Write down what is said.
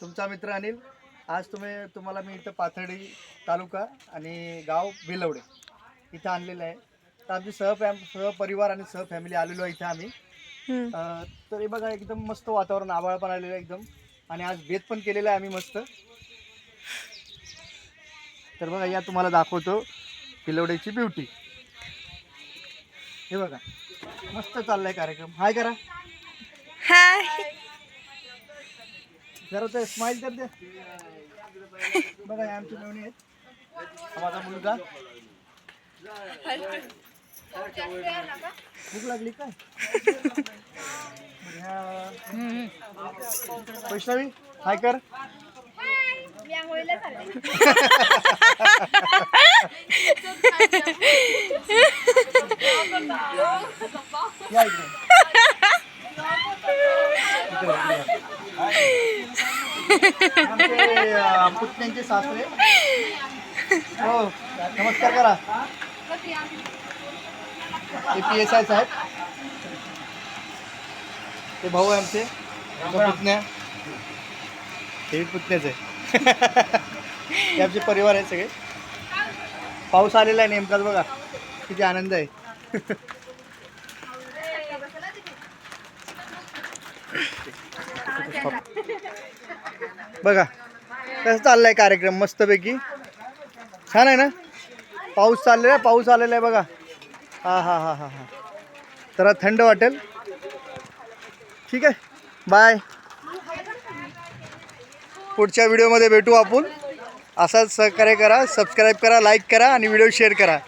तुमचा मित्र अनिल आज तुम्ही तुम्हाला मी इथं पाथर्डी तालुका आणि गाव बेलवडे इथं आणलेलं आहे. तर आमची सहफॅम सहपरिवार आणि सहफॅमिली आलेलो आहे इथं आम्ही. अं, तर हे बघा एकदम मस्त वातावरण आभाळ पण आलेलं आहे एकदम. आणि आज बेत पण केलेलं आहे आम्ही मस्त. तर बघा या तुम्हाला दाखवतो पिलवड्याची ब्युटी. हे बघा मस्त चाललाय कार्यक्रम. हाय करा. हाय. जरा तर स्माइल तर द्या बघा हे आमची मेवणी आहेत. हा माझा मुलगा. भूक लागली काय? ह्या- वैष्णवी हाय कर. या इकडे, इकडे. आमचे अं, पुतण्यांचे सासरे. हो नमस्कार करा. ते पी एस आय साहेब. ते भाऊ आहे आमचे. पुतण्या. हे पुतण्याच. आहे हे आमचे परिवार आहे सगळे. पाऊस आलेला आहे नेमकाच बघा. किती आनंद आहे. बघा कसं चाललाय कार्यक्रम? मस्तपैकी. छान आहे ना? पाऊस चाललेला आहे पाऊस आलेला आहे बघा. हा हा हा हा हा. जरा थंड वाटेल. ठीक आहे. बाय. पुढच्या व्हिडिओमध्ये भेटू आपण. असाच सहकार्य करा सबस्क्राईब करा लाईक करा आणि व्हिडिओ शेअर करा.